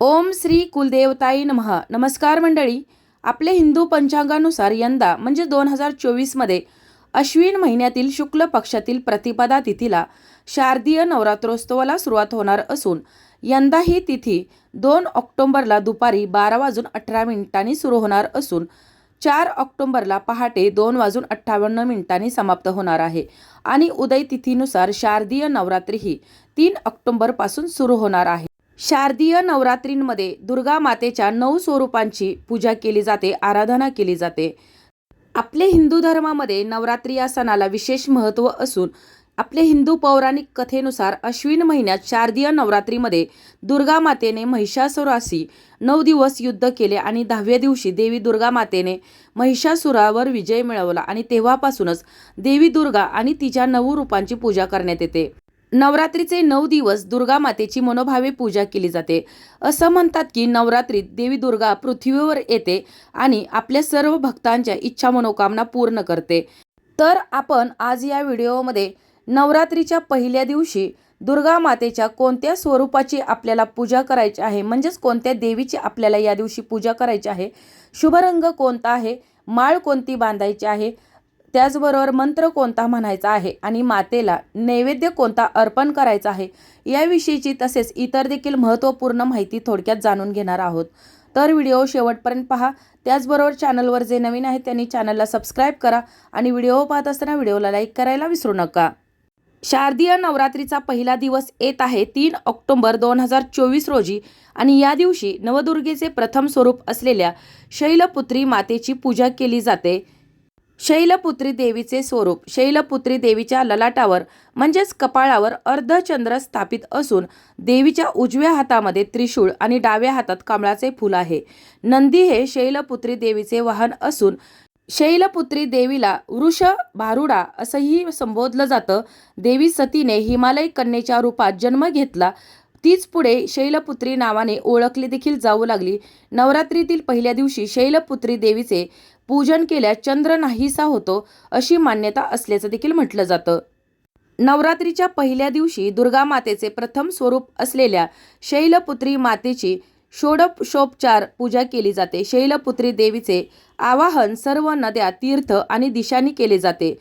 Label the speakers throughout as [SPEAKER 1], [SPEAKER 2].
[SPEAKER 1] ओम श्री कुलदेवताई नमः. नमस्कार मंडळी. आपले हिंदू पंचांगानुसार यंदा म्हणजे दोन हजार चोवीसमध्ये अश्विन महिन्यातील शुक्ल पक्षातील प्रतिपदा तिथीला शारदीय नवरात्रोत्सवाला सुरुवात होणार असून यंदा ही तिथी दोन ऑक्टोंबरला दुपारी बारा वाजून अठरा मिनिटांनी सुरू होणार असून चार ऑक्टोंबरला पहाटे दोन वाजून अठ्ठावन्न मिनिटांनी समाप्त होणार आहे. आणि उदय तिथीनुसार शारदीय नवरात्री ही तीन ऑक्टोंबरपासून सुरू होणार आहे. शारदीय नवरात्रींमध्ये दुर्गा मातेच्या नऊ स्वरूपांची पूजा केली जाते आराधना केली जाते. आपले हिंदू धर्मामध्ये नवरात्री या सणाला विशेष महत्त्व असून आपले हिंदू पौराणिक कथेनुसार अश्विन महिन्यात शारदीय नवरात्रीमध्ये दुर्गा मातेने महिषासुराशी नऊ दिवस युद्ध केले आणि दहाव्या दिवशी देवी दुर्गा मातेने महिषासुरावर विजय मिळवला आणि तेव्हापासूनच देवी दुर्गा आणि तिच्या नऊ रूपांची पूजा करण्यात येते. नवरात्रीचे नऊ दिवस दुर्गा मातेची मनोभावे पूजा केली जाते. असं म्हणतात की नवरात्रीत देवी दुर्गा पृथ्वीवर येते आणि आपल्या सर्व भक्तांच्या इच्छा मनोकामना पूर्ण करते. तर आपण आज या व्हिडिओमध्ये नवरात्रीच्या पहिल्या दिवशी दुर्गा मातेच्या कोणत्या स्वरूपाची आपल्याला पूजा करायची आहे म्हणजेच कोणत्या देवीची आपल्याला या दिवशी पूजा करायची आहे शुभरंग कोणता आहे माळ कोणती बांधायची आहे त्याचबरोबर मंत्र कोणता म्हणायचा आहे आणि मातेला नैवेद्य कोणता अर्पण करायचा आहे याविषयीची तसेच इतर देखील महत्त्वपूर्ण माहिती थोडक्यात जाणून घेणार आहोत. तर व्हिडिओ शेवटपर्यंत पहा. त्याचबरोबर चॅनलवर जे नवीन आहेत त्यांनी चॅनलला सबस्क्राईब करा आणि व्हिडिओ पाहत असताना व्हिडिओला लाईक करायला विसरू नका. शारदीय नवरात्रीचा पहिला दिवस येत आहे तीन ऑक्टोंबर दोन हजार चोवीस रोजी आणि या दिवशी नवदुर्गेचे प्रथम स्वरूप असलेल्या शैलपुत्री मातेची पूजा केली जाते. शैलपुत्री देवीचे स्वरूप. शैलपुत्री देवीच्या ललाटावर म्हणजेच कपाळावर अर्धचंद्र स्थापित असून देवीच्या उजव्या हातामध्ये त्रिशूळ आणि डाव्या हातात कमळाचे फूल आहे. नंदी हे शैलपुत्री देवीचे वाहन असून शैलपुत्री देवीला वृष भारुडा असंही संबोधलं जातं. देवी सतीने हिमालय कन्येच्या रूपात जन्म घेतला. तीच पुढे शैलपुत्री नावाने ओळखली देखील जाऊ लागली. नवरात्रीतील पहिल्या दिवशी शैलपुत्री देवीचे पूजन केल्यास चंद्र नाहीसा होतो अशी मान्यता असल्याचं देखील म्हटलं जातं. नवरात्रीच्या पहिल्या दिवशी दुर्गा मातेचे प्रथम स्वरूप असलेल्या शैलपुत्री मातेची षोडशोपचार पूजा केली जाते. शैलपुत्री देवीचे आवाहन सर्व नद्या तीर्थ आणि दिशांनी केले जाते.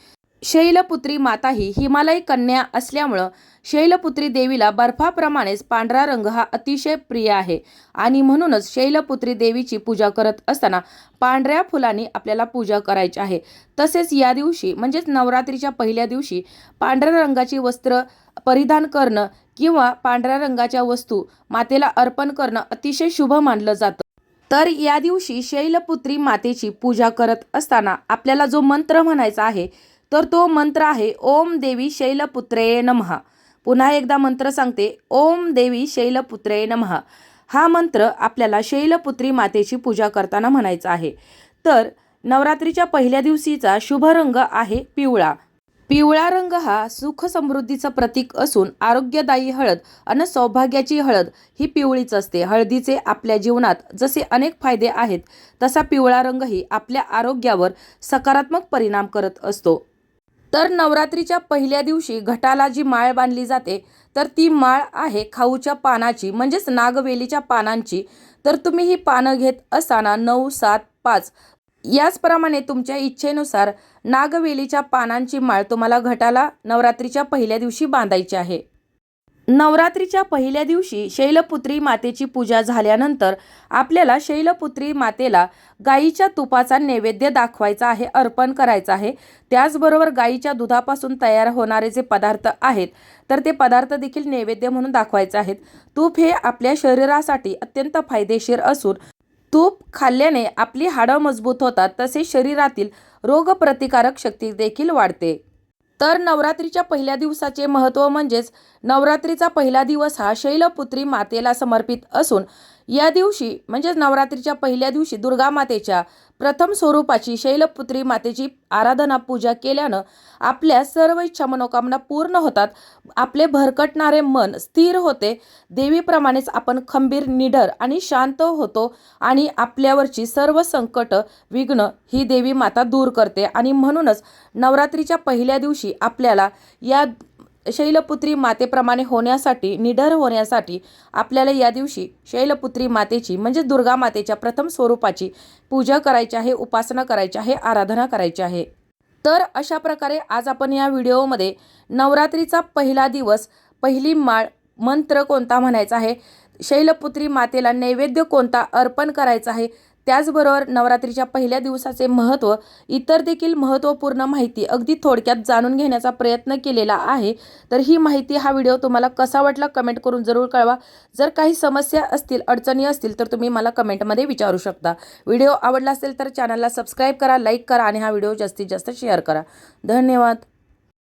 [SPEAKER 1] शैलपुत्री माता ही हिमालय कन्या असल्यामुळं शैलपुत्री देवीला बर्फाप्रमाणेच पांढरा रंग हा अतिशय प्रिय आहे. आणि म्हणूनच शैलपुत्री देवीची पूजा करत असताना पांढऱ्या फुलांनी आपल्याला पूजा करायची आहे. तसेच या दिवशी म्हणजेच नवरात्रीच्या पहिल्या दिवशी पांढऱ्या रंगाची वस्त्र परिधान करणं किंवा पांढऱ्या रंगाच्या वस्तू मातेला अर्पण करणं अतिशय शुभ मानलं जातं. तर या दिवशी शैलपुत्री मातेची पूजा करत असताना आपल्याला जो मंत्र म्हणायचा आहे तर तो मंत्र आहे ओम देवी शैलपुत्रे नमः. पुन्हा एकदा मंत्र सांगते ओम देवी शैलपुत्रे नमः. हा मंत्र आपल्याला शैलपुत्री मातेची पूजा करताना म्हणायचा आहे. तर नवरात्रीच्या पहिल्या दिवशीचा शुभ रंग आहे पिवळा. पिवळा रंग हा सुख समृद्धीचं प्रतीक असून आरोग्यदायी हळद आणि सौभाग्याची हळद ही पिवळीच असते. हळदीचे आपल्या जीवनात जसे अनेक फायदे आहेत तसा पिवळा रंगही आपल्या आरोग्यावर सकारात्मक परिणाम करत असतो. तर नवरात्रीच्या पहिल्या दिवशी घटाला जी माळ बांधली जाते तर ती माळ आहे खाऊच्या पानाची म्हणजेच नागवेलीच्या पानांची. तर तुम्ही ही पानं घेत असताना नऊ सात पाच. याचप्रमाणे तुमच्या इच्छेनुसार नागवेलीच्या पानांची माळ तुम्हाला घटाला नवरात्रीच्या पहिल्या दिवशी बांधायची आहे. नवरात्रीच्या पहिल्या दिवशी शैलपुत्री मातेची पूजा झाल्यानंतर आपल्याला शैलपुत्री मातेला गाईच्या तुपाचा नैवेद्य दाखवायचा आहे अर्पण करायचा आहे. त्याचबरोबर गाईच्या दुधापासून तयार होणारे जे पदार्थ आहेत तर ते पदार्थ देखील नैवेद्य म्हणून दाखवायचे आहेत. तूप हे आपल्या शरीरासाठी अत्यंत फायदेशीर असून तूप खाल्ल्याने आपली हाडं मजबूत होतात तसेच शरीरातील रोगप्रतिकारक शक्ती देखील वाढते. तर नवरात्रीच्या पहिल्या दिवसाचे महत्त्व म्हणजेच नवरात्रीचा पहिला दिवस हा शैलपुत्री मातेला समर्पित असून या दिवशी म्हणजेच नवरात्रीच्या पहिल्या दिवशी दुर्गा मातेच्या प्रथम स्वरूपाची शैलपुत्री मातेची आराधना पूजा केल्यानं आपल्या सर्व इच्छा मनोकामना पूर्ण होतात. आपले भरकटणारे मन स्थिर होते. देवीप्रमाणेच आपण खंबीर निडर आणि शांत होतो आणि आपल्यावरची सर्व संकट विघ्न ही देवी माता दूर करते आणि म्हणूनच नवरात्रीच्या पहिल्या दिवशी आपल्याला या शैलपुत्री मातेप्रमाणे होण्यासाठी निडर होण्यासाठी आपल्याला या दिवशी शैलपुत्री मातेची म्हणजे दुर्गा मातेच्या प्रथम स्वरूपाची पूजा करायची आहे उपासना करायची आहे आराधना करायची आहे. तर अशा प्रकारे आज आपण या व्हिडिओमध्ये नवरात्रीचा पहिला दिवस पहिली माळ मंत्र कोणता म्हणायचा आहे शैलपुत्री मातेला नैवेद्य कोणता अर्पण करायचा आहे त्याचबरोबर नवरात्रीच्या पहिल्या दिवसाचे महत्त्व इतर देखील महत्त्वपूर्ण माहिती अगदी थोडक्यात जाणून घेण्याचा प्रयत्न केलेला आहे. तर ही माहिती हा व्हिडिओ तुम्हाला कसा वाटला कमेंट करून जरूर कळवा. जर काही समस्या असतील अडचणी असतील तर तुम्ही मला कमेंटमध्ये विचारू शकता. व्हिडिओ आवडला असेल तर चॅनलला सबस्क्राईब करा लाईक करा आणि हा व्हिडिओ जास्तीत जास्त शेअर करा. धन्यवाद.